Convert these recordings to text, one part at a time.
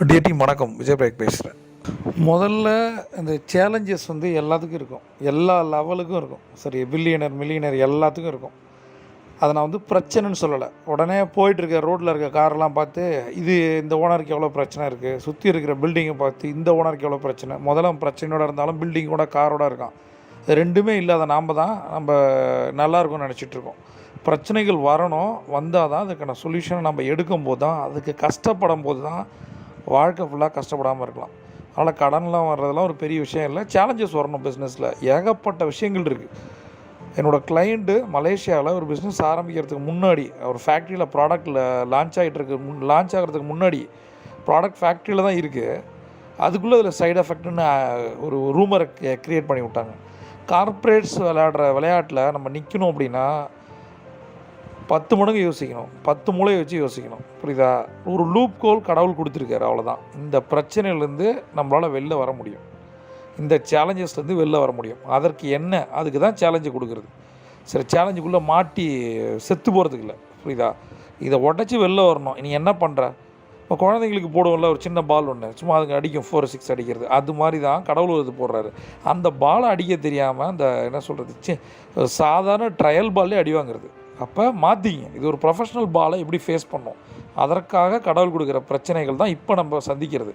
டேட்டி வணக்கம். விஜய் பிரேக் பேசுகிறேன் முதல்ல இந்த சேலஞ்சஸ் வந்து எல்லாத்துக்கும் இருக்கும். எல்லா லெவலுக்கும் இருக்கும். சரி பில்லியனர் மில்லியனர் எல்லாத்துக்கும் இருக்கும். அதை நான் வந்து பிரச்சனைன்னு சொல்லலை. உடனே போயிட்டுருக்க ரோட்டில் இருக்க காரெல்லாம் பார்த்து இது இந்த ஓனருக்கு எவ்வளோ பிரச்சனை இருக்குது சுற்றி இருக்கிற பில்டிங்கை பார்த்து இந்த ஓனருக்கு எவ்வளோ பிரச்சனை? முதல்ல பிரச்சனையோட இருந்தாலும் பில்டிங்கோட காரோட இருக்கான். ரெண்டுமே இல்லாத நாம் தான் நம்ம நல்லா இருக்கும்னு பிரச்சனைகள் வரணும். வந்தால் தான் அதுக்கான சொல்யூஷனை நம்ம எடுக்கும்போது தான் அதுக்கு கஷ்டப்படும் போது தான் வாழ்க்கை ஃபுல்லாக கஷ்டப்படாமல் இருக்கலாம். அதனால் கடன்லாம் வர்றதெல்லாம் ஒரு பெரிய விஷயம் இல்லை. சேலஞ்சஸ் வரணும் பிஸ்னஸில் ஏகப்பட்ட விஷயங்கள் இருக்குது என்னோடய கிளைண்ட்டு மலேசியாவில் ஒரு பிஸ்னஸ் ஆரம்பிக்கிறதுக்கு முன்னாடி ஒரு ஃபேக்ட்ரியில் ப்ராடக்ட்டில் லான்ச் ஆகிட்டு இருக்கு முன் லான்ச் ஆகிறதுக்கு முன்னாடி ப்ராடக்ட் ஃபேக்ட்ரியில் தான் இருக்குது அதுக்குள்ளே அதில் சைடு எஃபெக்ட்னு ஒரு ரூமரை க்ரியேட் பண்ணி விட்டாங்க. கார்ப்பரேட்ஸ் விளையாடுற விளையாட்டில் நம்ம நிற்கணும் அப்படின்னா பத்து மடங்கு யோசிக்கணும். பத்து மூளையை வச்சு யோசிக்கணும். புரியுதா? ஒரு லூப் கோல் கடவுள் கொடுத்துருக்காரு அவ்வளோதான் இந்த பிரச்சனையிலேருந்து நம்மளால் வெளில வர முடியும். இந்த சேலஞ்சஸ்லேருந்து வெளில வர முடியும். அதற்கு என்ன? அதுக்கு தான் சேலஞ்சு கொடுக்குறது. சரி சேலஞ்சுக்குள்ளே மாட்டி செத்து போகிறதுக்கு இல்லை. புரியுதா? இதை உடச்சி வெளில வரணும். நீ என்ன பண்ணுற இப்போ குழந்தைங்களுக்கு போடுவோம்ல ஒரு சின்ன பால் ஒன்று சும்மா அதுங்க அடிக்கும் ஃபோர் சிக்ஸ் அடிக்கிறது. அது மாதிரி தான் கடவுள் இது போடுறாரு. அந்த பாலை அடிக்க தெரியாமல் அந்த என்ன சொல்கிறது சாதாரண ட்ரையல் பால்லே அடி வாங்குறது. அப்போ மாற்றிங்க இது ஒரு ப்ரொஃபஷ்னல் பாலை எப்படி ஃபேஸ் பண்ணோம் அதற்காக கடவுள் கொடுக்குற பிரச்சனைகள் தான் இப்போ நம்ம சந்திக்கிறது.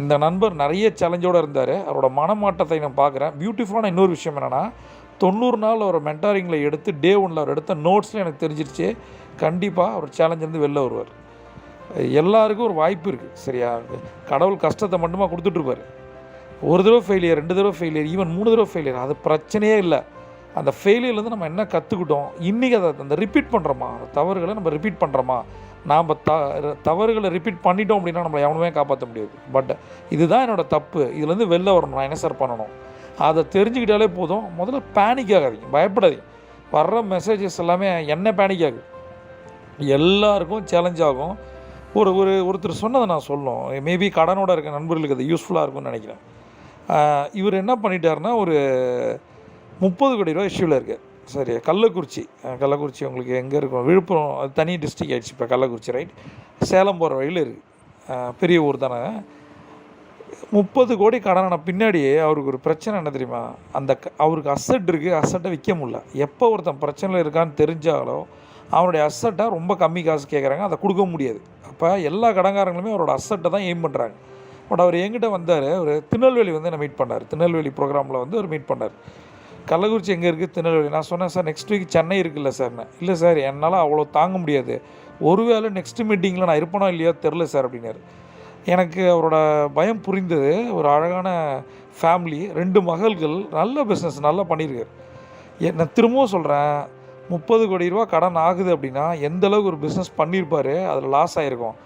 இந்த நண்பர் நிறைய சேலஞ்சோடு இருந்தார். அவரோட மனமாட்டத்தை நான் பார்க்குறேன். பியூட்டிஃபுல்லான இன்னொரு விஷயம் என்னென்னா தொண்ணூறு நாள் அவர் மென்டாரிங்கில் எடுத்து டே ஒன்றில் அவர் எடுத்த நோட்ஸில் எனக்கு தெரிஞ்சிருச்சு. கண்டிப்பாக அவர் சேலஞ்சிலேருந்து வெளில வருவார். எல்லாருக்கும் ஒரு வாய்ப்பு இருக்குது சரியா? கடவுள் கஷ்டத்தை மட்டுமா கொடுத்துட்ருப்பார் ஒரு தடவை ஃபெயிலியர் ரெண்டு தடவை ஃபெயிலியர் ஈவன் மூணு தடவை ஃபெயிலியர் அது பிரச்சனையே இல்லை. அந்த ஃபெயிலியர்லேருந்து நம்ம என்ன கற்றுக்கிட்டோம் இன்றைக்கி அதை அந்த ரிப்பீட் பண்ணுறோமா அந்த தவறுகளை நம்ம ரிப்பீட் பண்ணுறோமா நாம் த தவறுகளை ரிப்பீட் பண்ணிட்டோம் அப்படின்னா நம்மளை எவனுமே காப்பாற்ற முடியாது. பட் இதுதான் என்னோடய தப்பு. இதுலேருந்து வெளில வரணும். நான் என்ன சார் பண்ணணும்? அதை தெரிஞ்சுக்கிட்டாலே போதும். முதல்ல பேனிக் ஆகாதீங்க. பயப்படாதீங்க. வர்ற மெசேஜஸ் எல்லாமே என்ன பேனிக் ஆகுது. எல்லாருக்கும் சேலஞ்ச் ஆகும். ஒரு ஒரு ஒருத்தர் சொன்னதை நான் சொல்லும் மேபி கடனோட இருக்க நண்பர்களுக்கு அது யூஸ்ஃபுல்லாக இருக்கும்னு நினைக்கிறேன். இவர் என்ன பண்ணிட்டாருன்னா ஒரு முப்பது கோடி ரூபா இஷ்யூவில் இருக்குது சரி கள்ளக்குறிச்சி. கள்ளக்குறிச்சி உங்களுக்கு எங்கே இருக்கும்? விழுப்புரம் அது தனி டிஸ்ட்ரிக் ஆயிடுச்சு இப்போ கள்ளக்குறிச்சி ரைட் சேலம் போகிற வழியில் இருக்குது பெரிய ஊர் தானே. முப்பது கோடி கடனான பின்னாடியே அவருக்கு ஒரு பிரச்சனை என்ன தெரியுமா? அந்த க- அவருக்கு அசட் இருக்குது அசட்டை விற்க முடியல. எப்போ ஒருத்தன் பிரச்சனையில் இருக்கான்னு தெரிஞ்சாலோ அவனுடைய அசட்டை ரொம்ப கம்மி காசு கேட்குறாங்க அதை கொடுக்க முடியாது. அப்போ எல்லா கடங்காரங்களுமே அவரோட அசட்டை தான் எய்ம் பண்ணுறாங்க பட் அவர் எங்கிட்ட வந்தார் ஒரு திருநெல்வேலி வந்து என்னை மீட் பண்ணார். திருநெல்வேலி ப்ரோக்ராமில் வந்து அவர் மீட் பண்ணார். கள்ளக்குறிச்சி எங்கே இருக்குது திருநெல்வேலி. நான் சொன்னேன் சார் நெக்ஸ்ட் வீக் சென்னை இருக்குல்ல சார்னு இல்லை சார் என்னால் அவ்வளோ தாங்க முடியாது. ஒருவேளை நெக்ஸ்ட் மீட்டிங்கில் நான் இருப்பேனோ இல்லையோ தெரில சார் அப்படின்னாரு. எனக்கு அவரோட பயம் புரிந்தது. ஒரு அழகான ஃபேமிலி ரெண்டு மகள்கள் நல்ல பிஸ்னஸ் நல்லா பண்ணியிருக்காரு. நான் திரும்பவும் சொல்கிறேன் முப்பது கோடி ரூபா கடன் ஆகுது அப்படின்னா எந்த அளவுக்கு ஒரு பிஸ்னஸ் பண்ணியிருப்பார் அதில் லாஸ் ஆகிருக்கும்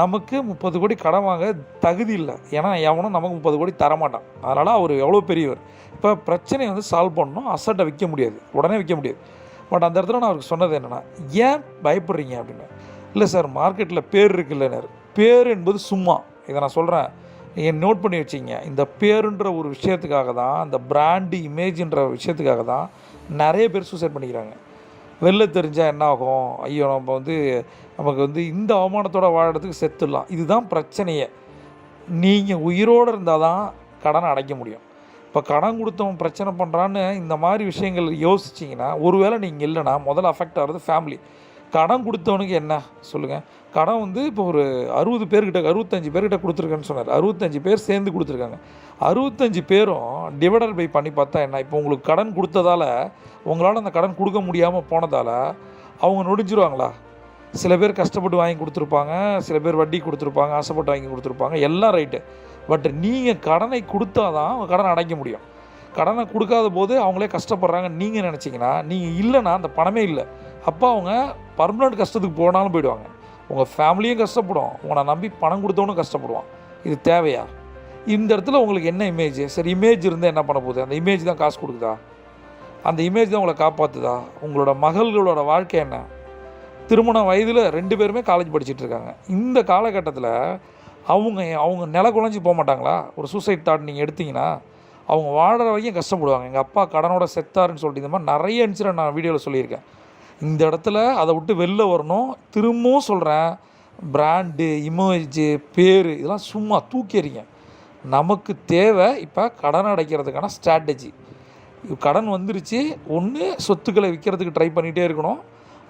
நமக்கு முப்பது கோடி கடன் வாங்க தகுதி இல்லை. ஏன்னா எவனும் நமக்கு முப்பது கோடி தரமாட்டான். அதனால் அவர் எவ்வளோ பெரியவர். இப்போ பிரச்சனையை வந்து சால்வ் பண்ணணும். அசட்டை விற்க முடியாது. உடனே விற்க முடியாது. பட் அந்த இடத்துல நான் அவருக்கு சொன்னது என்னென்னா ஏன் பயப்படுறீங்க அப்படின்னு? இல்லை சார் மார்க்கெட்டில் பேர் இருக்குல்லனர் பேர் என்பது சும்மா. இதை நான் சொல்கிறேன் நீங்கள் நோட் பண்ணி வச்சிங்க இந்த பேருன்ற ஒரு விஷயத்துக்காக தான் இந்த பிராண்டு இமேஜின்ற விஷயத்துக்காக தான் நிறைய பேர் சூசைட் பண்ணிக்கிறாங்க. வெளில தெரிஞ்சால் என்ன ஆகும் ஐயோ நம்ம வந்து நமக்கு வந்து இந்த அவமானத்தோடு வாழறதுக்கு செத்துடலாம். இதுதான் பிரச்சனையே. நீங்கள் உயிரோடு இருந்தால் தான் கடனை அடைக்க முடியும். இப்போ கடன் கொடுத்தவன் பிரச்சனை பண்ணுறான்னு இந்த மாதிரி விஷயங்கள் யோசிச்சிங்கன்னா ஒருவேளை நீங்கள் இல்லைன்னா முதல்ல அஃபெக்ட் ஆகிறது ஃபேமிலி கடன் கொடுத்தவனுக்கு என்ன? சொல்லுங்கள் கடன் வந்து இப்போ ஒரு அறுபது பேர்கிட்ட அறுபத்தஞ்சு பேர்கிட்ட கொடுத்துருக்கேன்னு சொன்னார். அறுபத்தஞ்சு பேர் சேர்ந்து கொடுத்துருக்காங்க. அறுபத்தஞ்சு பேரும் டிவைடர் பை பண்ணி பார்த்தா என்ன? இப்போ உங்களுக்கு கடன் கொடுத்ததால உங்களால் அந்த கடன் கொடுக்க முடியாமல் போனதால் அவங்க நொடிஞ்சிருவாங்களா? சில பேர் கஷ்டப்பட்டு வாங்கி கொடுத்துருப்பாங்க சில பேர் வட்டி கொடுத்துருப்பாங்க ஆசைப்பட்டு வாங்கி கொடுத்துருப்பாங்க எல்லாம் ரைட்டு பட் நீங்கள் கடனை கொடுத்தா தான் அவங்க கடனை அடைக்க முடியும். கடனை கொடுக்காத போது அவங்களே கஷ்டப்படுறாங்க. நீங்கள் நினச்சிங்கன்னா நீங்கள் இல்லைன்னா அந்த பணமே இல்லை. அப்போ அவங்க பர்மனெண்ட் கஷ்டத்துக்கு போனாலும் போயிடுவாங்க. உங்கள் ஃபேமிலியும் கஷ்டப்படும். உங்களை நம்பி பணம் கொடுத்தவனும் கஷ்டப்படுவான். இது தேவையா? இந்த இடத்துல உங்களுக்கு என்ன இமேஜ் சரி இமேஜ் இருந்தால் என்ன பண்ண போகுது? அந்த இமேஜ் தான் காசு கொடுக்குதா? அந்த இமேஜ் தான் உங்களை காப்பாற்றுதா உங்களோட மகள்களோட வாழ்க்கை என்ன? திருமண வயதில் ரெண்டு பேருமே காலேஜ் படிச்சிட்டு இருக்காங்க. இந்த காலகட்டத்தில் அவங்க அவங்க நில குழஞ்சி போக மாட்டாங்களா? ஒரு சூசைட் தாட் நீங்கள் எடுத்தீங்கன்னா அவங்க வாடுற வரைக்கும் கஷ்டப்படுவாங்க. எங்கள் அப்பா கடனோட செத்தாருன்னு சொல்லிட்டு இந்த மாதிரி நிறைய இன்சிடென்ட் நான் வீடியோவில் சொல்லியிருக்கேன். இந்த இடத்துல அதை விட்டு வெளில வரணும். திரும்பவும் சொல்கிறேன் பிராண்டு இமேஜு பேர் இதெல்லாம் சும்மா தூக்கி எறிங்க. நமக்கு தேவை இப்போ கடன் அடைக்கிறதுக்கான ஸ்ட்ராட்டஜி கடன் வந்துருச்சு ஒன்று சொத்துக்களை விற்கிறதுக்கு ட்ரை பண்ணிகிட்டே இருக்கணும்.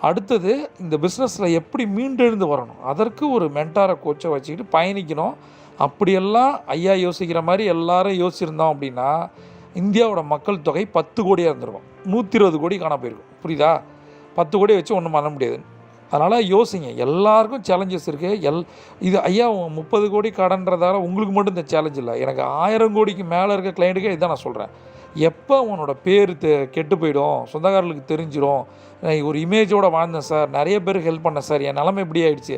அடுத்தது இந்த பிஸ்னஸில் எப்படி மீண்டெழுந்து வரணும்? அதற்கு ஒரு மென்டாரை கோச்சை வச்சுக்கிட்டு பயணிக்கணும். அப்படியெல்லாம் ஐயா யோசிக்கிற மாதிரி எல்லாரும் யோசிச்சிருந்தோம் அப்படின்னா இந்தியாவோட மக்கள் தொகை பத்து கோடியாக இருந்திருக்கும். நூற்றி இருபது கோடி காண போயிருக்கும் புரியுதா? பத்து கோடி வச்சு ஒன்றும் பண்ண முடியாது. அதனால் யோசிங்க எல்லாருக்கும் சேலஞ்சஸ் இருக்குது எல் இது ஐயா முப்பது கோடி கடன்றதால உங்களுக்கு மட்டும் இந்த சேலஞ்ச் இல்லை. எனக்கு ஆயிரம் கோடிக்கு மேலே இருக்க கிளைண்ட்டுக்கே இதுதான் நான் சொல்கிறேன் எப்போ உன்னோட பேர் தெ கெட்டு போயிடும் சொந்தக்காரர்களுக்கு தெரிஞ்சிடும் நான் ஒரு இமேஜோடு வாழ்ந்தேன் சார் நிறைய பேருக்கு ஹெல்ப் பண்ணேன் சார் என் நிலமை இப்படி ஆயிடுச்சு.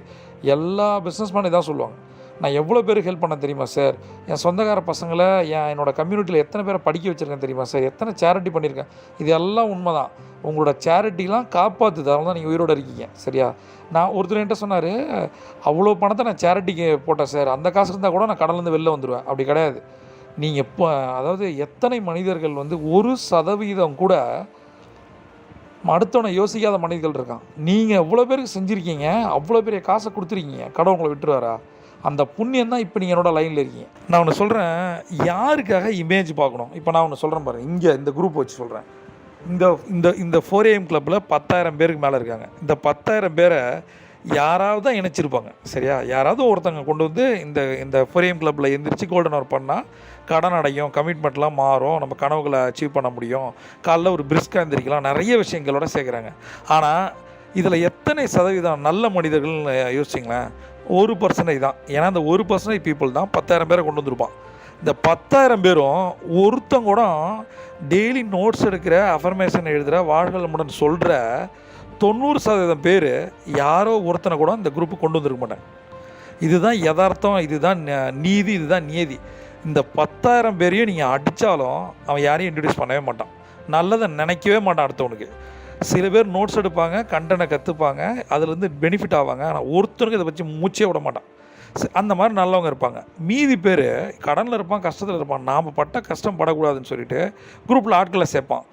எல்லா பிஸ்னஸ் மேனும் இதான் சொல்லுவாங்க. நான் எவ்வளோ பேருக்கு ஹெல்ப் பண்ண தெரியுமா சார் என் சொந்தக்கார பசங்களை என் என்னோடய கம்யூனிட்டியில் எத்தனை பேரை படிக்க வச்சுருக்கேன் தெரியுமா சார் எத்தனை சேரிட்டி பண்ணியிருக்கேன் இது எல்லாம் உண்மை தான் உங்களோட சேரிட்டிலாம் காப்பாற்றுது அதனால தான் நீங்கள் உயிரோடு இருக்கீங்க. சரியா? நான் ஒருத்தர் என்கிட்ட சொன்னார் அவ்வளோ பணத்தை நான் சேரிட்டிக்கு போட்டேன் சார் அந்த காசு இருந்தால் கூட நான் கடலேருந்து வெளில வந்துடுவேன் அப்படி கிடையாது. நீங்கள் இப்போ அதாவது எத்தனை மனிதர்கள் வந்து ஒரு சதவீதம் கூட அடுத்தவனை யோசிக்காத மனிதர்கள் இருக்கான். நீங்கள் எவ்வளோ பேருக்கு செஞ்சுருக்கீங்க அவ்வளோ பெரிய காசை கொடுத்துருக்கீங்க கடை உங்களை விட்டுருவாரா? அந்த புண்ணியம் தான் இப்போ நீங்கள் என்னோட லைனில் இருக்கீங்க. நான் ஒன்று சொல்கிறேன் யாருக்காக இமேஜ் பார்க்கணும்? இப்போ நான் ஒன்று சொல்கிறேன் பாருங்க இங்கே இந்த குரூப் வச்சு சொல்கிறேன் இந்த இந்த இந்த ஃபோர் ஏஎம் கிளப்பில் பத்தாயிரம் பேருக்கு மேலே இருக்காங்க. இந்த பத்தாயிரம் பேரை யாராவது தான் இணைச்சிருப்பாங்க சரியா? யாராவது ஒருத்தங்க கொண்டு வந்து இந்த இந்த ஃபோர் ஏஎம் கிளப்பில் எந்திரிச்சு கோல்டன் ஒர்க் பண்ணால் கடன் அடையும் கமிட்மெண்ட்லாம் மாறும் நம்ம கனவுகளை அச்சீவ் பண்ண முடியும். காலைல ஒரு பிரிஸ்காக எந்திரிக்கலாம் நிறைய விஷயங்களோட சேர்க்குறாங்க. ஆனால் இதில் எத்தனை சதவீதம் நல்ல மனிதர்கள்னு யோசிச்சிங்களேன் ஒரு பர்சன்டேஜ் தான். ஏன்னா அந்த ஒரு பர்சன்டேஜ் பீப்புள் தான் பத்தாயிரம் பேரை கொண்டு வந்திருப்பான். இந்த பத்தாயிரம் பேரும் ஒருத்தங்க கூட டெய்லி நோட்ஸ் எடுக்கிற அஃபர்மேஷன் எழுதுகிற வாழ்களுடன் சொல்கிற தொண்ணூறு சதவீதம் பேர் யாரோ ஒருத்தனை கூட இந்த குரூப்பு கொண்டு வந்திருக்க மாட்டேன் இதுதான் யதார்த்தம் இதுதான் நீதி இதுதான் நியதி. இந்த பத்தாயிரம் பேரையும் நீங்கள் அடித்தாலும் அவன் யாரையும் இன்ட்ரடியூஸ் பண்ணவே மாட்டான். நல்லதை நினைக்கவே மாட்டான் அடுத்தவனுக்கு. சில பேர் நோட்ஸ் எடுப்பாங்க கண்டனை கற்றுப்பாங்க அதுலேருந்து பெனிஃபிட் ஆவாங்க. ஆனால் ஒருத்தருக்கு இதை வச்சு மூச்சே விட மாட்டான். அந்த மாதிரி நல்லவங்க இருப்பாங்க. மீதி பேர் கடனில் இருப்பான் கஷ்டத்தில் இருப்பான். நாம் பட்ட கஷ்டம் படக்கூடாதுன்னு சொல்லிட்டு குரூப்பில் ஆட்களை சேர்ப்பான்.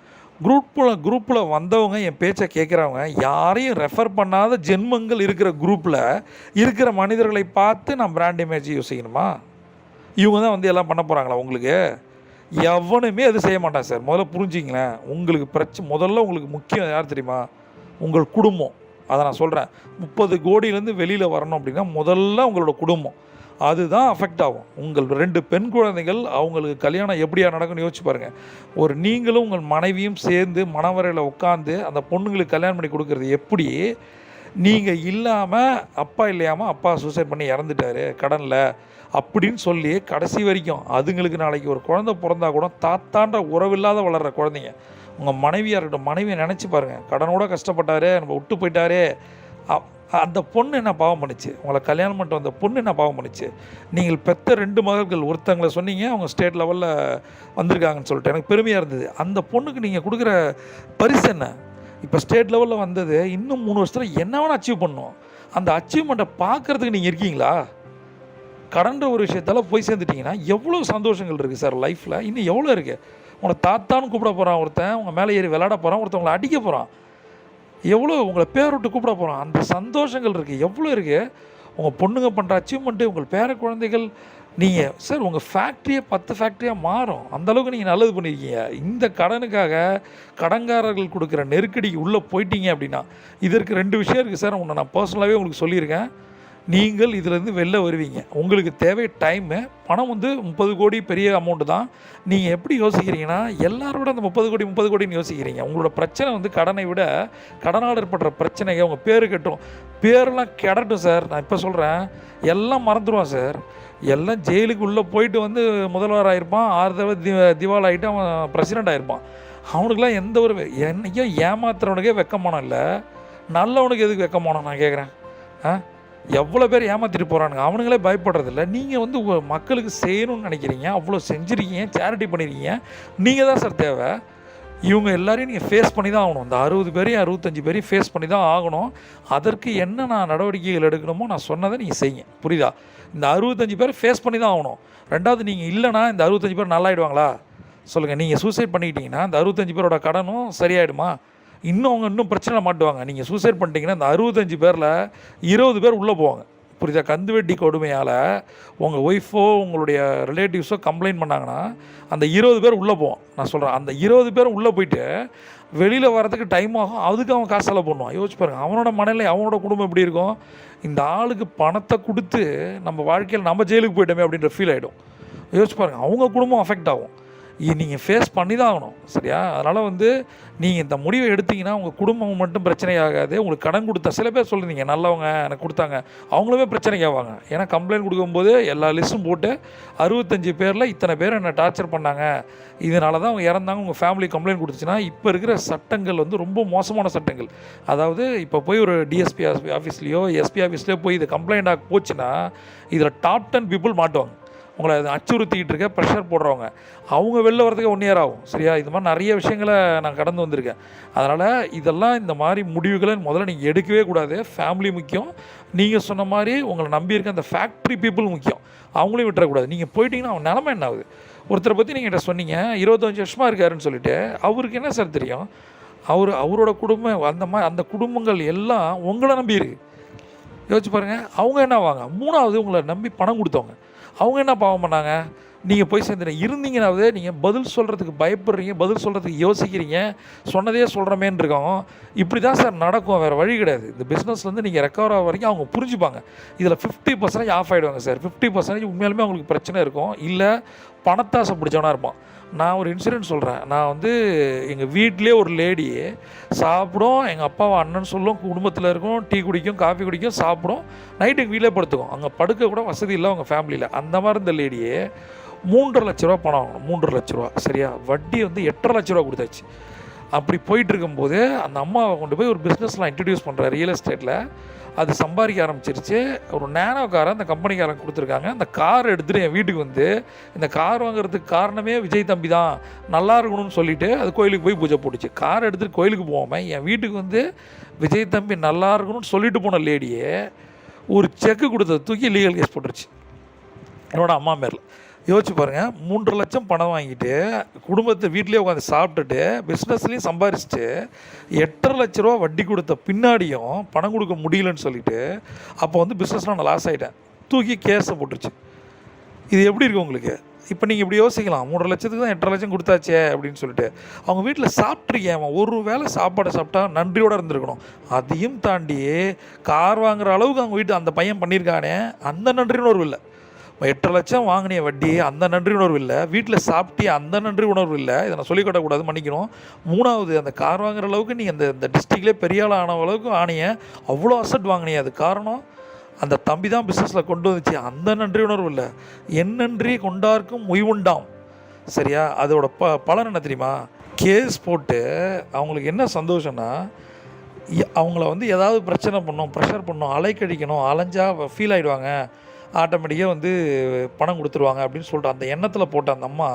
குரூப்பில் குரூப்பில் வந்தவங்க என் பேச்சை கேட்குறவங்க யாரையும் ரெஃபர் பண்ணாத ஜென்மங்கள் இருக்கிற குரூப்பில் இருக்கிற மனிதர்களை பார்த்து நான் பிராண்ட் இமேஜ் யோசிக்கணுமா இவங்க தான் வந்து எல்லாம் பண்ண போகிறாங்களா உங்களுக்கு? எவனுமே அது செய்ய மாட்டான் சார். முதல்ல புரிஞ்சிங்களேன் உங்களுக்கு பிரச்சனை முதல்ல உங்களுக்கு முக்கியம் யார் தெரியுமா? உங்கள் குடும்பம். அதை நான் சொல்கிறேன் முப்பது கோடியிலேருந்து வெளியில் வரணும் அப்படின்னா முதல்ல உங்களோட குடும்பம். அதுதான் அஃபெக்ட் ஆகும். உங்கள் ரெண்டு பெண் குழந்தைகள் அவங்களுக்கு கல்யாணம் எப்படியா நடக்கும்னு யோசிச்சு பாருங்கள் ஒரு நீங்களும் உங்கள் மனைவியும் சேர்ந்து மணவரையில் உட்காந்து அந்த பொண்ணுங்களுக்கு கல்யாணம் பண்ணி கொடுக்கறது எப்படி? நீங்கள் இல்லாமல் அப்பா இல்லையாமல் அப்பா சூசைட் பண்ணி இறந்துட்டாரு கடனில். அப்படின்னு சொல்லி கடைசி வரைக்கும் அதுங்களுக்கு நாளைக்கு ஒரு குழந்தை பிறந்தா கூட தாத்தான்ற உறவில்லாத வளர்கிற குழந்தைங்க. உங்கள் மனைவியாக இருக்கட்டும் மனைவியை நினச்சி பாருங்கள் கடனோட கஷ்டப்பட்டாரே நம்ம விட்டு போயிட்டாரே. அந்த பொண்ணு என்ன பாவம் பண்ணுச்சு? உங்களை கல்யாணம் பண்ணிட்டு வந்த பொண்ணு என்ன பாவம் பண்ணுச்சு? நீங்கள் பெத்த ரெண்டு மகள்கள் ஒருத்தங்களை சொன்னீங்க அவங்க ஸ்டேட் லெவலில் வந்திருக்காங்கன்னு சொல்லிட்டு. எனக்கு பெருமையாக இருந்தது. அந்த பொண்ணுக்கு நீங்கள் கொடுக்குற பரிசு என்ன? இப்போ ஸ்டேட் லெவலில் வந்தது இன்னும் மூணு வருஷத்தில் என்ன வேணால் அச்சீவ் பண்ணும். அந்த அச்சீவ்மெண்ட்டை பார்க்குறதுக்கு நீங்கள் இருக்கீங்களா? கடன்ற ஒரு விஷயத்தால் போய் சேர்ந்துட்டிங்கன்னா எவ்வளோ சந்தோஷங்கள் இருக்குது சார் லைஃப்பில் இன்னும் எவ்வளோ இருக்குது உங்களை தாத்தான்னு கூப்பிட போகிறான் ஒருத்தன் உங்கள் மேலே ஏறி விளையாட போகிறான் ஒருத்தவங்களை அடிக்க போகிறான் எவ்வளோ உங்களை பேர் விட்டு கூப்பிட போகிறான் அந்த சந்தோஷங்கள் இருக்குது எவ்வளோ இருக்குது உங்கள் பொண்ணுங்க பண்ணுற அச்சீவ்மெண்ட்டு உங்கள் பேர குழந்தைகள் நீங்கள் சார் உங்கள் ஃபேக்ட்ரியே பத்து ஃபேக்ட்ரியாக மாறும். அந்த அளவுக்கு நீங்கள் நல்லது பண்ணியிருக்கீங்க இந்த கடனுக்காக கடன்காரர்கள் கொடுக்குற நெருக்கடிக்கு உள்ளே போயிட்டீங்க அப்படின்னா இதற்கு ரெண்டு விஷயம் இருக்குது சார். உன்னை நான் பர்சனலாகவே உங்களுக்கு சொல்லியிருக்கேன். நீங்கள் இதிலேருந்து வெளில வருவீங்க. உங்களுக்கு தேவை டைமு பணம் வந்து முப்பது கோடி பெரிய அமௌண்ட்டு தான். நீங்கள் எப்படி யோசிக்கிறீங்கன்னா எல்லாரோட அந்த முப்பது கோடி முப்பது கோடின்னு யோசிக்கிறீங்க. உங்களோட பிரச்சனை வந்து கடனை விட கடனாளர் ஏற்படுற பிரச்சனைக்கு அவங்க பேர் கட்டும். பேரெலாம் கிடட்டும் சார் நான் இப்போ சொல்கிறேன் எல்லாம் மறந்துடுவான் சார் எல்லாம் ஜெயிலுக்கு உள்ளே போயிட்டு வந்து முதல்வர் ஆயிருப்பான். ஆறு தடவை தி திவால் ஆகிட்டு அவன் பிரசிடெண்ட் ஆகிருப்பான் அவனுக்குலாம் எந்த ஒரு என்னைக்கும் ஏமாத்துறவனுக்கே வெக்கமானம் இல்லை. நல்லவனுக்கு எதுக்கு வெக்கமானம் நான் கேட்குறேன் ஆ? எவ்வளோ பேர் ஏமாற்றிட்டு போகிறானுங்க அவனுங்களே பயப்படுறதில்ல. நீங்கள் வந்து மக்களுக்கு செய்யணும்னு நினைக்கிறீங்க. அவ்வளோ செஞ்சுருக்கீங்க. சேரிட்டி பண்ணியிருக்கீங்க நீங்கள் தான் சார் தேவை. இவங்க எல்லாரையும் நீங்கள் ஃபேஸ் பண்ணி தான் ஆகணும். இந்த அறுபது பேரையும் அறுபத்தஞ்சு பேரையும் ஃபேஸ் பண்ணி தான் ஆகணும். அதற்கு என்ன நான் நடவடிக்கைகள் எடுக்கணுமோ நான் சொன்னதை நீங்கள் செய்யுங்க. புரியுதா? இந்த அறுபத்தஞ்சு பேர் ஃபேஸ் பண்ணி தான் ஆகணும். ரெண்டாவது நீங்கள் இல்லைனா இந்த அறுபத்தஞ்சு பேர் நல்லாயிடுவாங்களா? சொல்லுங்கள் நீங்கள் சூசைட் பண்ணிக்கிட்டீங்கன்னா இந்த அறுபத்தஞ்சு பேரோட கடனும் சரியாயிடுமா? இன்னும் அவங்க இன்னும் பிரச்சனை மாட்டுவாங்க. நீங்கள் சூசைட் பண்ணிட்டீங்கன்னா இந்த அறுபத்தஞ்சு பேரில் இருபது பேர் உள்ளே போவாங்க. புரியுதா? கந்து வெட்டி கொடுமையால் உங்கள் ஒய்ஃபோ உங்களுடைய ரிலேட்டிவ்ஸோ கம்ப்ளைண்ட் பண்ணாங்கன்னா அந்த இருபது பேர் உள்ளே போவோம் நான் சொல்கிறேன் அந்த இருபது பேரும் உள்ளே போயிட்டு வெளியில் வரதுக்கு டைம் ஆகும். அதுக்கு அவன் காசு செலவு பண்ணுவான். யோசிச்சு பாருங்க. அவனோட மனநிலை அவனோட குடும்பம் எப்படி இருக்கும்? இந்த ஆளுக்கு பணத்தை கொடுத்து நம்ம வாழ்க்கையில் நம்ம ஜெயிலுக்கு போயிட்டோமே அப்படின்ற ஃபீல் ஆகிடும் யோசிச்சு பாருங்க. அவங்க குடும்பம் அஃபெக்ட் ஆகும். நீங்கள் ஃபேஸ் பண்ணி தான் ஆகணும் சரியா? அதனால் வந்து நீங்கள் இந்த முடிவை எடுத்தீங்கன்னா உங்கள் குடும்பம் மட்டும் பிரச்சனை ஆகாது. உங்களுக்கு கடன் கொடுத்த சில பேர் சொல்லுறீங்க நல்லவங்க எனக்கு கொடுத்தாங்க. அவங்களுமே பிரச்சனைக்கு ஆவாங்க. ஏன்னா கம்ப்ளைண்ட் கொடுக்கும்போது எல்லா லிஸ்ட்டும் போட்டு அறுபத்தஞ்சு பேரில் இத்தனை பேர் என்னை டார்ச்சர் பண்ணாங்க. இதனால தான் அவங்க இறந்தாங்க உங்கள் ஃபேமிலி கம்ப்ளைண்ட் கொடுத்துச்சுன்னா இப்போ இருக்கிற சட்டங்கள் வந்து ரொம்ப மோசமான சட்டங்கள். அதாவது இப்போ போய் ஒரு டிஎஸ்பி ஆஃபீஸ்லேயோ எஸ்பி ஆஃபீஸ்லேயோ போய் இது கம்ப்ளைண்ட் ஆக போச்சுன்னா இதில் டாப் டென் பீப்புள் மாட்டுவாங்க. உங்களை அச்சுறுத்திக்கிட்டு இருக்க ப்ரெஷர் போடுறவங்க. அவங்க வெளில வரதுக்கு ஒன் இயர் ஆகும். சரியா? இது மாதிரி நிறைய விஷயங்களை நான் கடந்து வந்திருக்கேன். அதனால் இதெல்லாம் இந்த மாதிரி முடிவுகளை முதல்ல நீங்கள் எடுக்கவே கூடாது. ஃபேமிலி முக்கியம். நீங்கள் சொன்ன மாதிரி உங்களை நம்பியிருக்க அந்த ஃபேக்ட்ரி பீப்புள் முக்கியம். அவங்களையும் விட்டுறக்கூடாது நீங்கள் போயிட்டீங்கன்னா அவன் நிலமை என்ன ஆகுது? ஒருத்தரை பற்றி நீங்கள் கிட்ட சொன்னீங்க. இருபத்தஞ்சி வருஷமாக இருக்காருன்னு சொல்லிட்டு அவருக்கு என்ன சார் தெரியும்? அவர் அவரோட குடும்பம் அந்த மாதிரி அந்த குடும்பங்கள் எல்லாம் உங்களை நம்பி இருக்குது யோசிச்சு பாருங்கள் அவங்க என்ன வாங்க மூணாவது உங்களை நம்பி பணம் கொடுத்தவங்க. அவங்க என்ன பாவம் பண்ணாங்க? நீங்கள் போய் சேர்ந்துட்டீங்க இருந்தீங்கனாவது நீங்கள் பதில் சொல்கிறதுக்கு பயப்படுறீங்க பதில் சொல்கிறதுக்கு யோசிக்கிறீங்க சொன்னதே சொல்கிறமேன்னு இருக்கோம் இப்படி தான் சார் நடக்கும் வேறு வழி கிடையாது. இந்த பிஸ்னஸ்லேருந்து நீங்கள் ரெக்கவர் ஆக வரைக்கும் அவங்க புரிஞ்சுப்பாங்க. இதில் ஃபிஃப்டி பர்சன்டேஜ் ஆஃப் ஆகிடுவாங்க சார். ஃபிஃப்டி பர்சன்டேஜ் உண்மையாலுமே அவங்களுக்கு பிரச்சனை இருக்கும். இல்லை பணத்தாசை பிடிச்சவனாக இருப்பான். நான் ஒரு இன்சிடென்ட் சொல்கிறேன் நான் வந்து எங்கள் வீட்டிலே ஒரு லேடி சாப்பிடும் எங்கள் அப்பாவை அண்ணன் சொல்லும் குடும்பத்தில் இருக்கும் டீ குடிக்கும் காஃபி குடிக்கும் சாப்பிடும். நைட்டு எங்கள் வீட்டிலே படுத்துக்கும். அங்கே படுக்க கூட வசதி இல்லை அவங்க ஃபேமிலியில் அந்த மாதிரி இருந்த லேடியே மூன்றரை லட்ச ரூபா பணம் வாங்கணும். மூன்றரை லட்ச ரூபா சரியா? வட்டி வந்து எட்டரை லட்ச ரூபா கொடுத்தாச்சு. அப்படி போயிட்டு இருக்கும்போது அந்த அம்மாவை கொண்டு போய் ஒரு பிஸ்னஸ்லாம் இன்ட்ரடியூஸ் பண்ணுறேன் ரியல் எஸ்டேட்டில் அது சம்பாதிக்க ஆரம்பிச்சிருச்சு. ஒரு நேனோ காரை அந்த கம்பெனிக்காரங்க கொடுத்துருக்காங்க. அந்த கார் எடுத்துகிட்டு என் வீட்டுக்கு வந்து இந்த கார் வாங்குறதுக்கு காரணமே விஜய் தம்பி தான். நல்லா இருக்கணும்னு சொல்லிட்டு அது கோயிலுக்கு போய் பூஜை போட்டுச்சு. கார் எடுத்துகிட்டு கோயிலுக்கு போகாமல் என் வீட்டுக்கு வந்து விஜய் தம்பி நல்லா இருக்கணும்னு சொல்லிட்டு போன லேடியே ஒரு செக்கு கொடுத்தது தூக்கி லீகல் கேஸ் போட்டுருச்சு. என்னோடய அம்மா மேரில் யோசிச்சு பாருங்கள் மூன்று லட்சம் பணம் வாங்கிட்டு குடும்பத்தை வீட்லேயே உட்காந்து சாப்பிட்டுட்டு பிஸ்னஸ்லேயும் சம்பாரிச்சுட்டு எட்டரை லட்ச ரூபா வட்டி கொடுத்த பின்னாடியும் பணம் கொடுக்க முடியலன்னு சொல்லிட்டு அப்போ வந்து பிஸ்னஸ்லாம் நான் லாஸ் ஆகிட்டேன் தூக்கி கேஸை போட்டுருச்சு. இது எப்படி இருக்கு உங்களுக்கு? இப்போ நீங்கள் இப்படி யோசிக்கலாம். மூன்றரை லட்சத்துக்கு தான் எட்டரை லட்சம் கொடுத்தாச்சே அப்படின்னு சொல்லிட்டு. அவங்க வீட்டில் சாப்பிட்ருக்கேன் அவன் ஒரு வேளை சாப்பாடை சாப்பிட்டா நன்றியோடு இருந்திருக்கணும். அதையும் தாண்டி கார் வாங்குற அளவுக்கு அவங்க வீட்டு அந்த பையன் பண்ணியிருக்கானே அந்த நன்றின்னு ஒரு இல்லை. எட்டரை லட்சம் வாங்கினிய வட்டி அந்த நன்றி உணர்வு இல்லை. வீட்டில் சாப்பிட்டே அந்த நன்றி உணர்வு இல்லை. இதை நான் சொல்லிக் காட்டக்கூடாது மன்னிக்கணும். மூணாவது அந்த கார் வாங்குற அளவுக்கு நீ அந்த இந்த டிஸ்ட்ரிக்ட்லேயே பெரிய ஆள் ஆன அளவுக்கு ஆனிய அவ்வளோ அசட் வாங்கினிய. அது காரணம் அந்த தம்பி தான் பிஸ்னஸில் கொண்டு வந்துச்சு. அந்த நன்றி உணர்வு இல்லை. என் நன்றி கொண்டார்க்கும் உய்வுண்டாம். சரியா? அதோட ப பலன் என்ன தெரியுமா? கேஸ் போட்டு அவங்களுக்கு என்ன சந்தோஷம்னா அவங்கள வந்து ஏதாவது பிரச்சனை பண்ணோம் ப்ரெஷர் பண்ணோம் அலைக்கழிக்கணும் அலைஞ்சா ஃபீல் ஆகிடுவாங்க ஆட்டோமேட்டிக்காக வந்து பணம் கொடுத்துருவாங்க அப்படின்னு சொல்லிட்டு அந்த எண்ணத்தில் போட்ட அந்த அம்மா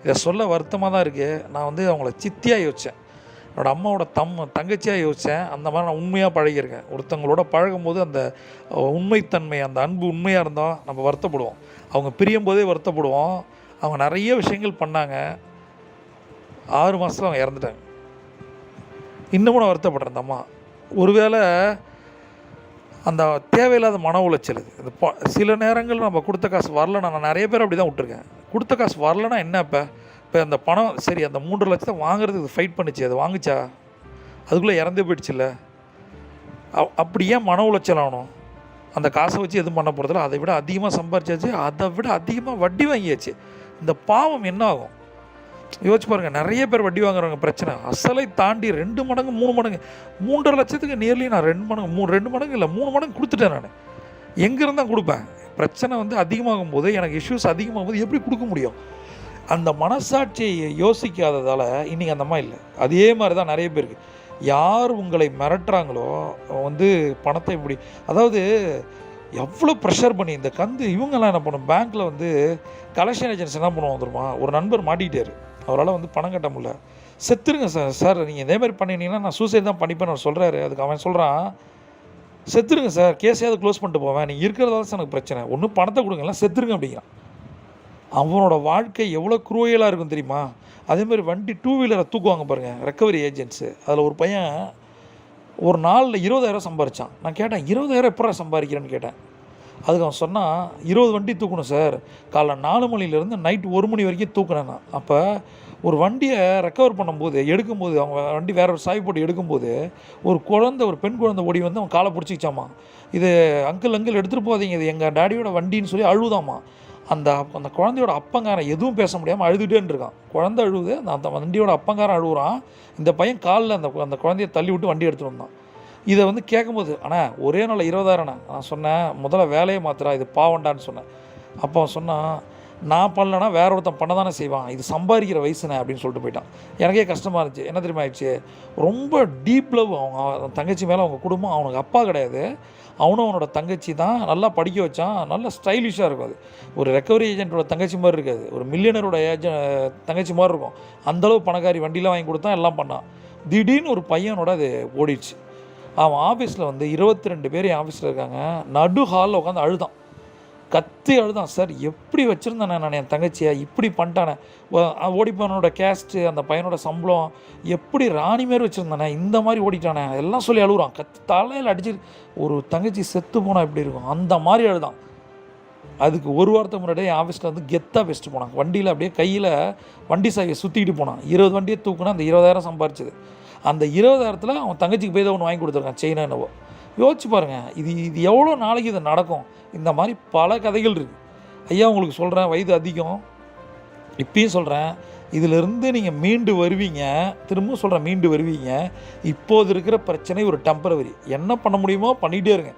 இதை சொல்ல வருத்தமாக தான் இருக்குது நான் வந்து அவங்கள சித்தியாக யோசித்தேன் என்னோடய அம்மாவோட தம் தங்கச்சியாக யோசித்தேன் அந்த மாதிரி நான் உண்மையாக பழகியிருக்கேன். ஒருத்தங்களோட பழகும்போது அந்த உண்மைத்தன்மை அந்த அன்பு உண்மையாக இருந்தால் நம்ம வருத்தப்படுவோம். அவங்க பிரியும் போதே வருத்தப்படுவோம். அவங்க நிறைய விஷயங்கள் பண்ணாங்க. ஆறு மாதத்தில் அவங்க இறந்துட்டாங்க. இன்னமும் நான் வருத்தப்படுறேன் அந்த அம்மா. ஒருவேளை அந்த தேவையில்லாத மன உளைச்சல் இது. இந்த ப சில நேரங்கள் நம்ம கொடுத்த காசு வரலன்னா நான் நிறைய பேர் அப்படி தான் விட்டுருக்கேன். கொடுத்த காசு வரலன்னா என்ன இப்போ? இப்போ அந்த பணம் சரி அந்த மூன்று லட்சத்தை வாங்குறதுக்கு ஃபைட் பண்ணுச்சு. அது வாங்குச்சா? அதுக்குள்ளே இறந்து போயிடுச்சுல்ல? அ- அப்படி ஏன் மன உளைச்சல் ஆகணும்? அந்த காசை வச்சு எதுவும் பண்ண போகிறதில்ல அதை விட அதிகமாக சம்பாரிச்சாச்சு. அதை விட அதிகமாக வட்டி வாங்கியாச்சு. இந்த பாவம் என்ன ஆகும் யோசிச்சு பாருங்கள் நிறைய பேர் வட்டி வாங்குறவங்க பிரச்சனை. அசலை தாண்டி ரெண்டு மடங்கு மூணு மடங்கு மூன்றரை லட்சத்துக்கு நியர்லி நான் ரெண்டு மடங்கு மூணு ரெண்டு மடங்கு இல்லை மூணு மடங்கு கொடுத்துட்டேன் நான். எங்கேருந்து தான் கொடுப்பேன்? பிரச்சனை வந்து அதிகமாகும் போது எனக்கு இஷ்யூஸ் அதிகமாகும் போது எப்படி கொடுக்க முடியும்? அந்த மனசாட்சியை யோசிக்காததால் இன்றைக்கி அந்த மாதிரி இல்லை. அதே மாதிரி தான் நிறைய பேருக்கு யார் உங்களை மிரட்டுறாங்களோ வந்து பணத்தை இப்படி அதாவது எவ்வளோ ப்ரெஷர் பண்ணி இந்த கந்து இவங்கெல்லாம் என்ன பண்ணும்? பேங்க்கில் வந்து கலெக்ஷன் ஏஜென்சி என்ன பண்ணுவோம் வந்துருமா ஒரு நண்பர் மாட்டிக்கிட்டாரு. அவரால் வந்து பணம் கட்ட முடியல. செத்துருங்க சார். சார் நீங்கள் இதே மாதிரி பண்ணினீங்கன்னா நான் சூசைட் தான் பண்ணிப்பேன்னு அவர் சொல்கிறாரு அதுக்கு அவன் சொல்கிறான் செத்துருங்க சார். கேஸையாவது க்ளோஸ் பண்ணிட்டு போவேன். நீங்கள் இருக்கிறதால சார் எனக்கு பிரச்சனை. ஒன்றும் பணத்தை கொடுங்க செத்துருங்க அப்படிங்கிறான். அவனோட வாழ்க்கை எவ்வளோ குரூயலாக இருக்கும் தெரியுமா? அதேமாதிரி வண்டி டூ வீலரை தூக்குவாங்க பாருங்கள் ரெக்கவரி ஏஜென்ட்ஸு அதில் ஒரு பையன் ஒரு நாளில் இருபதாயிரம் சம்பாரிச்சான். நான் கேட்டேன் இருபதாயிரம் எப்படா சம்பாதிக்கிறேன்னு கேட்டேன். அதுக்கு அவன் சொன்னான் இருபது வண்டி தூக்கணும் சார். காலைல நாலு மணிலேருந்து நைட் ஒரு மணி வரைக்கும் தூக்கினேன் நான். அப்போ ஒரு வண்டியை ரெக்கவர் பண்ணும்போது எடுக்கும்போது அவங்க வண்டி வேற ஒரு சாய் போட்டு எடுக்கும்போது ஒரு குழந்தை ஒரு பெண் குழந்தை ஓடி வந்து அவன் காலை பிடிச்சிக்கிச்சாமா. இது அங்கிள் அங்கிள் எடுத்துகிட்டு போகாதீங்க. இது எங்கள் டேடியோட வண்டின்னு சொல்லி அழுதாமா அந்த அந்த குழந்தையோட அப்பங்காரன் எதுவும் பேச முடியாமல் அழுதுகிட்டே இருக்கான். குழந்தை அழுவுது அந்த அந்த வண்டியோட அப்பங்காரன் அழுகுறான் இந்த பையன் காலில் அந்த அந்த குழந்தைய தள்ளி விட்டு வண்டி எடுத்துகிட்டு வந்தான். இதை வந்து கேட்கும்போது அண்ணா ஒரே நாள் இருபதாயிரண்ணா நான் சொன்னேன் முதல்ல வேலையை மாத்துறா இது பாவண்டான்னு சொன்னேன். அப்போ சொன்னான் நான் பண்ணலனா வேற ஒருத்தன் பண்ண தானே செய்வான் இது சம்பாதிக்கிற வயசுனே அப்படின்னு சொல்லிட்டு போயிட்டான். எனக்கே கஷ்டமாக இருந்துச்சு. என்ன தெரியுமா ஆயிடுச்சு? ரொம்ப டீப் லவ் அவங்க அவன் தங்கச்சி மேலே அவங்க குடும்பம் அவனுக்கு அப்பா கிடையாது. அவனும் அவனோட தங்கச்சி தான் நல்லா படிக்க வச்சான் நல்ல ஸ்டைலிஷாக இருக்கும் அது. ஒரு ரெக்கவரி ஏஜென்ட்டோட தங்கச்சி மாதிரி இருக்காது. ஒரு மில்லியனரோட ஏஜென்ட் தங்கச்சி மாதிரி இருக்கும். அந்தளவு பணக்காரி வண்டிலாம் வாங்கி கொடுத்தான் எல்லாம் பண்ணான். திடீர்னு ஒரு பையனோட அது ஓடிடுச்சு. அவன் ஆஃபீஸில் வந்து இருபத்தி ரெண்டு பேர் என் ஆஃபீஸில் இருக்காங்க. நடு ஹாலில் உட்காந்து அழுதான். கத்தி அழுதான். சார் எப்படி வச்சுருந்தேன் நான் என் தங்கச்சியை? இப்படி பண்ணிட்டானே. ஓடிப்பவனோட கேஸ்ட்டு அந்த பையனோட சம்பளம். எப்படி ராணி மாரி வச்சுருந்தானே? இந்த மாதிரி ஓடிட்டானே. எல்லாம் சொல்லி அழுகுறான். கத்தி தலையில் அடிச்சு ஒரு தங்கச்சி செத்து போனால் எப்படி இருக்கும்? அந்த மாதிரி அழுதான். அதுக்கு ஒரு வாரத்துக்கு முன்னாடியே என் ஆஃபீஸில் வந்து கெத்தாக பேசிட்டு போனான். வண்டியில் அப்படியே கையில் வண்டி சாவியை சுற்றிக்கிட்டு போனான். இருபது வண்டியை தூக்குனா அந்த இருபதாயிரம் சம்பாரிச்சது. அந்த இருபதாயிரத்தில் அவன் தங்கச்சிக்கு போய் தான் ஒன்று வாங்கி கொடுத்துருக்கான் செயினா என்னவோ. யோசிச்சு பாருங்கள் இது இது எவ்வளோ நாளைக்கு இது நடக்கும்? இந்த மாதிரி பல கதைகள் இருக்குது ஐயா உங்களுக்கு சொல்கிறேன் வயது அதிகம். இப்பயும் சொல்கிறேன் இதிலிருந்து நீங்கள் மீண்டு வருவீங்க திரும்ப சொல்கிறேன் மீண்டு வருவீங்க. இப்போது இருக்கிற பிரச்சனை ஒரு டெம்பரவரி என்ன பண்ண முடியுமோ பண்ணிகிட்டே இருங்க.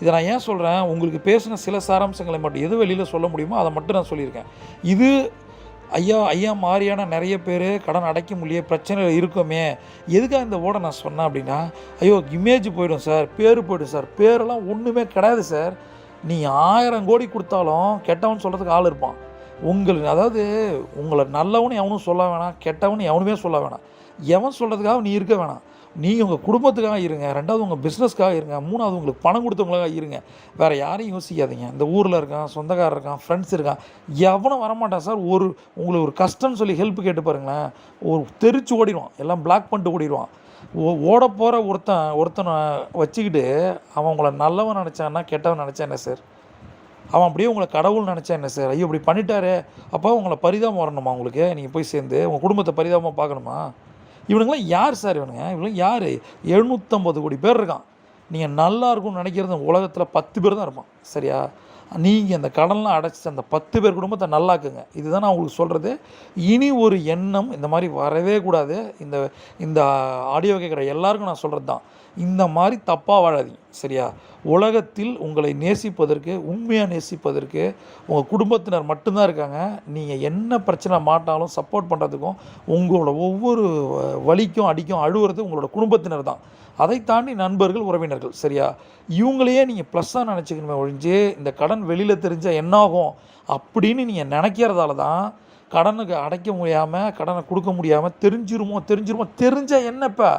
இதை நான் ஏன் சொல்கிறேன் உங்களுக்கு பேசின சில சாராம்சங்களை மட்டும் எது வெளியில் சொல்ல முடியுமோ அதை மட்டும் நான் சொல்லியிருக்கேன். இது ஐயா ஐயா மாதிரியான நிறைய பேர் கடன் அடைக்க முடியல பிரச்சனை இருக்கோமே. எதுக்காக இந்த ஓட நான் சொன்னேன் அப்படின்னா ஐயோ இமேஜ் போயிடும் சார் பேர் போயிடும் சார் பேரெல்லாம் ஒன்றுமே கிடையாது சார். நீ ஆயிரம் கோடி கொடுத்தாலும் கெட்டவன் சொல்கிறதுக்கு ஆள் இருப்பான். உங்களுக்கு அதாவது உங்களை நல்லவனு எவனும் சொல்ல வேணாம் கெட்டவனு எவனுமே சொல்ல வேணாம். எவன் சொல்கிறதுக்காக நீ இருக்க வேணாம். நீங்கள் உங்கள் குடும்பத்துக்காக இருங்க ரெண்டாவது உங்கள் பிஸ்னஸ்க்காக இருங்க மூணாவது உங்களுக்கு பணம் கொடுத்தவங்களாக இருங்க. வேறு யாரையும் யோசிக்காதீங்க. இந்த ஊரில் இருக்கான் சொந்தக்காரர் இருக்கான் ஃப்ரெண்ட்ஸ் இருக்கான். எவனும் வரமாட்டான் சார். ஒரு உங்களுக்கு ஒரு கஷ்டம்னு சொல்லி ஹெல்ப் கேட்டு பாருங்களேன். ஒரு தெரிச்சு ஓடிடுவான். எல்லாம் பிளாக் பண்ணிட்டு ஓடிடுவான். ஓ ஓட போகிற ஒருத்தன் ஒருத்தனை வச்சுக்கிட்டு அவன் உங்களை நல்லவன் நினச்சான்னா கெட்டவன் நினச்சா என்ன சார்? அவன் அப்படியே உங்களை கடவுள் நினச்சா என்ன சார்? ஐயோ இப்படி பண்ணிட்டாரு. அப்போ உங்களை பரிதாபம் வரணுமா உங்களுக்கு? நீங்கள் போய் சேர்ந்து உங்கள் குடும்பத்தை பரிதாபமாக பார்க்கணுமா? இவனுங்களாம் யார் சார் இவனுங்க? இவனுங்க யார்? எழுநூற்றம்பது கோடி பேர் இருக்கான். நீங்கள் நல்லா இருக்கும்னு நினைக்கிறது உலகத்தில் பத்து பேர் தான் இருப்பான். சரியா? நீங்கள் அந்த கடன்லாம் அடைச்சி அந்த பத்து பேர் குடும்பத்தை நல்லாக்குங்க. இதுதான் நான் உங்களுக்கு சொல்கிறது இனி ஒரு எண்ணம் இந்த மாதிரி வரவே கூடாது. இந்த இந்த ஆடியோ கேட்குற எல்லாருக்கும் நான் சொல்கிறது தான். இந்த மாதிரி தப்பாக வாழாதீங்க. சரியா? உலகத்தில் உங்களை நேசிப்பதற்கு உண்மையாக நேசிப்பதற்கு உங்கள் குடும்பத்தினர் மட்டும்தான் இருக்காங்க. நீங்கள் என்ன பிரச்சனை மாட்டாலும் சப்போர்ட் பண்ணுறதுக்கும் உங்களோட ஒவ்வொரு வலிக்கும் அடிக்கும் அழுகிறது உங்களோட குடும்பத்தினர் தான். அதை தாண்டி நண்பர்கள் உறவினர்கள். சரியா? இவங்களையே நீங்கள் ப்ளஸ்ஸாக நினச்சிக்கணுமே ஒழிஞ்சு இந்த கடன் வெளியில் தெரிஞ்சால் என்னாகும் அப்படின்னு நீங்கள் நினைக்கிறதால தான் கடனுக்கு அடைக்க முடியாமல் கடனை கொடுக்க முடியாமல் தெரிஞ்சிருமோ தெரிஞ்சிருமோ தெரிஞ்சால் என்னப்பா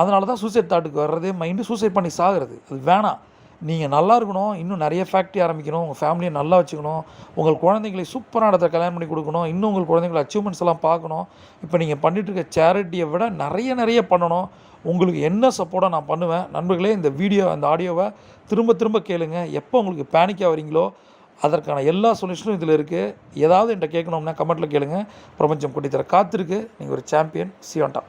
அதனால தான் சூசைட் தாட்டுக்கு வர்றதே மைண்டு சூசைட் பண்ணி சாகிறது. அது வேணாம். நீங்கள் நல்லா இருக்கணும். இன்னும் நிறைய ஃபேக்ட்ரி ஆரம்பிக்கணும். உங்கள் ஃபேமிலியை நல்லா வச்சுக்கணும். உங்கள் குழந்தைங்களை சூப்பரான இடத்துல கல்யாணம் பண்ணி கொடுக்கணும். இன்னும் உங்கள் குழந்தைங்கள அச்சீவ்மெண்ட்ஸ் எல்லாம் பார்க்கணும். இப்போ நீங்கள் பண்ணிட்டு இருக்க சேரிட்டியை விட நிறைய நிறைய பண்ணணும். உங்களுக்கு என்ன சப்போர்ட்டாக நான் பண்ணுவேன்? நண்பர்களே இந்த வீடியோ அந்த ஆடியோவை திரும்ப திரும்ப கேளுங்க. எப்போ உங்களுக்கு பேனிக்காக வரீங்களோ அதற்கான எல்லா சொல்யூஷனும் இதில் இருக்குது ஏதாவது என்கிட்ட கேட்கணும்னா கமெண்ட்டில் கேளுங்க. பிரபஞ்சம் கொட்டித்தர காத்திருக்கு. நீங்கள் ஒரு சாம்பியன் சியோண்டா